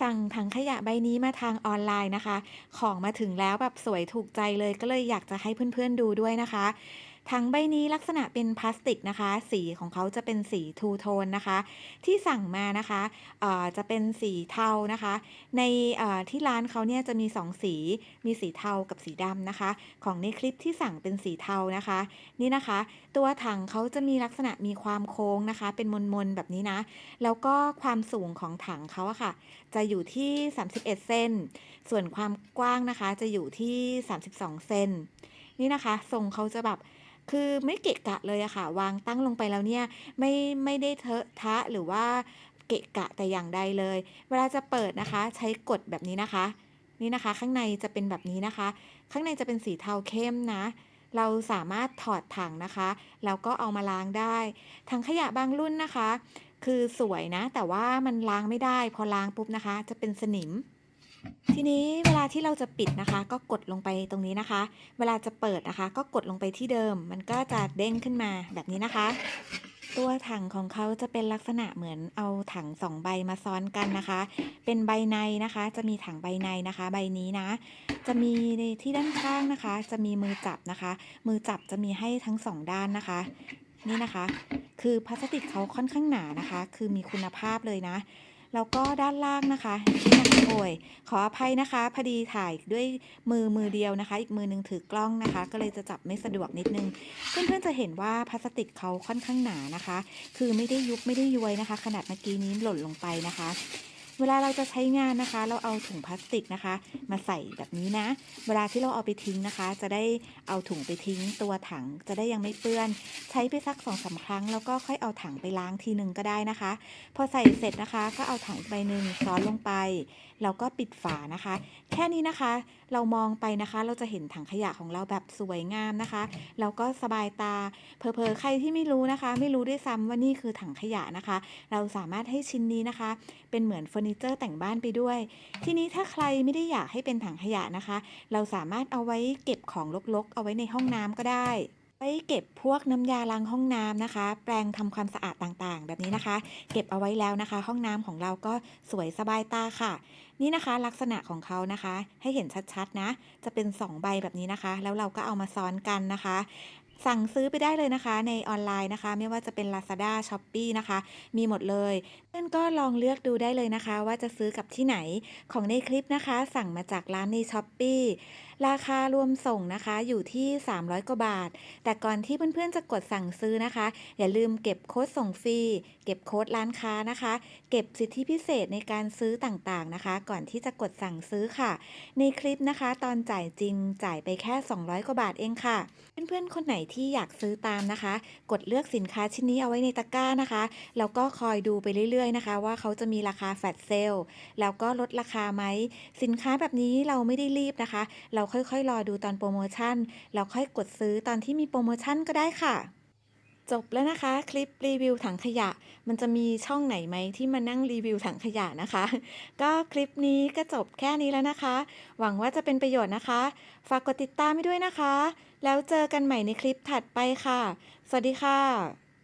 สั่งถังขยะใบนี้มาทางออนไลน์นะคะ ของมาถึงแล้วแบบสวยถูกใจเลยก็เลยอยากจะให้เพื่อนๆดูด้วยนะคะ ถังใบนี้ลักษณะเป็นพลาสติกนะคะ สีของเขาจะเป็นสีทูโทนนะคะ ที่สั่งมานะคะเอ่อจะเป็นสีเทานะคะ ในที่ร้านเขาเนี่ยจะมี 2 สี มีสีเทากับสีดำนะคะ ของในคลิปที่สั่งเป็นสีเทานะคะ นี่นะคะ ตัวถังเขาจะมีลักษณะมีความโค้งนะคะ เป็นมนๆแบบนี้นะ แล้วก็ความสูงของถังเขาอะค่ะ จะอยู่ที่ 31 เซนส่วนความกว้างนะคะจะอยู่ที่ 32 เซนนี่นะคะ ทรงเขาจะแบบ คือไม่เกะกะเลยอะค่ะ วางตั้งลงไปแล้วเนี่ยไม่ไม่ได้เทอะทะหรือว่าเกะกะแต่อย่างใดเลย เวลาจะเปิดนะคะ ใช้กดแบบนี้นะคะ นี่นะคะ ข้างในจะเป็นแบบนี้นะคะ ข้างในจะเป็นสีเทาเข้มนะเราสามารถถอดถังนะคะ แล้วก็เอามาล้างได้ ถังขยะบางรุ่นนะคะ คือสวยนะ แต่ว่ามันล้างไม่ได้ พอล้างปุ๊บนะคะ จะเป็นสนิม ทีนี้เวลาที่เราจะปิดนะคะ ก็กดลงไปตรงนี้นะคะ เวลาจะเปิดนะคะ ก็กดลงไปที่เดิม มันก็จะเด้งขึ้นมาแบบนี้นะคะ ตัวถังของเขาจะเป็นลักษณะเหมือนเอาถังสองใบมาซ้อนกันนะคะ เป็นใบในนะคะ จะมีถังใบในนะคะ ใบนี้นะ จะมีในที่ด้านข้างนะคะ จะมีมือจับนะคะ มือจับจะมีให้ทั้งสองด้านนะคะ นี่นะคะ คือพลาสติกเขาค่อนข้างหนานะคะ คือมีคุณภาพเลยนะ แล้วก็ด้านล่างนะคะนี่นะคะโอยขออภัยนะคะ พอดีถ่ายด้วยมือมือเดียวนะคะ อีกมือหนึงถือกล้องนะคะ ก็เลยจะจับไม่สะดวกนิดนึง เพื่อนๆจะเห็นว่าพลาสติกเขาค่อนข้างหนานะคะ คือไม่ได้ยุบไม่ได้ย้วยนะคะ ขนาดเมื่อกี้นี้หล่นลงไปนะคะ เวลาเราจะใช้งานนะคะ เราเอาถุงพลาสติกนะคะ มาใส่แบบนี้นะ เวลาที่เราเอาไปทิ้งนะคะ จะได้เอาถุงไปทิ้งตัวถังจะได้ยังไม่เปื้อน ใช้ไปสักสองสาครั้งแล้วก็ค่อยเอาถังไปล้างทีหนึ่งก็ได้นะคะ พอใส่เสร็จนะคะ ก็เอาถังใบหนึ่งซ้อนลงไปแล้วก็ปิดฝานะคะ แค่นี้นะคะ เรามองไปนะคะ เราจะเห็นถังขยะของเราแบบสวยงามนะคะแล้วก็สบายตาเพอๆใครที่ไม่รู้นะคะ ไม่รู้ด้วยซ้ำว่านี่คือถังขยะนะคะ เราสามารถให้ชิ้นนี้นะคะ เป็นเหมือนเฟอร์ร์นิเจอร์แต่งบ้านไปด้วย ทีนี้ถ้าใครไม่ได้อยากให้เป็นถังขยะนะคะ เราสามารถเอาไว้เก็บของรกๆ เอาไว้ในห้องน้ำก็ได้ไว้เก็บพวกน้ำยาล้างห้องน้ำนะคะ แปรงทำความสะอาดต่างๆ แบบนี้นะคะ เก็บเอาไว้แล้วนะคะ ห้องน้ำของเราก็สวยสบายตาค่ะ นี่นะคะลักษณะของเขานะคะ ให้เห็นชัดๆนะ จะเป็น 2 ใบแบบนี้นะคะ แล้วเราก็เอามาซ้อนกันนะคะ สั่งซื้อไปได้เลยนะคะในออนไลน์นะคะ ไม่ว่าจะเป็น Lazada s h o p e e นะคะ มีหมดเลยเพื่อนก็ลองเลือกดูได้เลยนะคะ ว่าจะซื้อกับที่ไหนของในคลิปนะคะ สั่งมาจากร้านใน s h o p e e ราคารวมส่งนะคะอยู่ที่ 300 กว่าบาท แต่ก่อนที่เพื่อนๆจะกดสั่งซื้อนะคะ อย่าลืมเก็บโค้ดส่งฟรี เก็บโค้ดร้านค้านะคะ เก็บสิทธิพิเศษในการซื้อต่างๆนะคะ ก่อนที่จะกดสั่งซื้อค่ะ ในคลิปนะคะ ตอนจ่ายจริงจ่ายไปแค่ 200 กว่าบาทเองค่ะ เพื่อนๆ คนไหนที่อยากซื้อตามนะคะ กดเลือกสินค้าชิ้นนี้เอาไว้ในตะกร้านะคะแล้วก็คอยดูไปเรื่อยๆนะคะ ว่าเขาจะมีราคาแฟลชเซลแล้วก็ลดราคาไหมสินค้าแบบนี้เราไม่ได้รีบนะคะ เราค่อยๆ รอดูตอนโปรโมชั่น แล้วค่อยกดซื้อตอนที่มีโปรโมชั่นก็ได้ค่ะ จบแล้วนะคะ คลิปรีวิวถังขยะ มันจะมีช่องไหนไหมที่มานั่งรีวิวถังขยะนะคะ ก็คลิปนี้ก็จบแค่นี้แล้วนะคะ หวังว่าจะเป็นประโยชน์นะคะ ฝากกดติดตามให้ด้วยนะคะ แล้วเจอกันใหม่ในคลิปถัดไปค่ะ สวัสดีค่ะ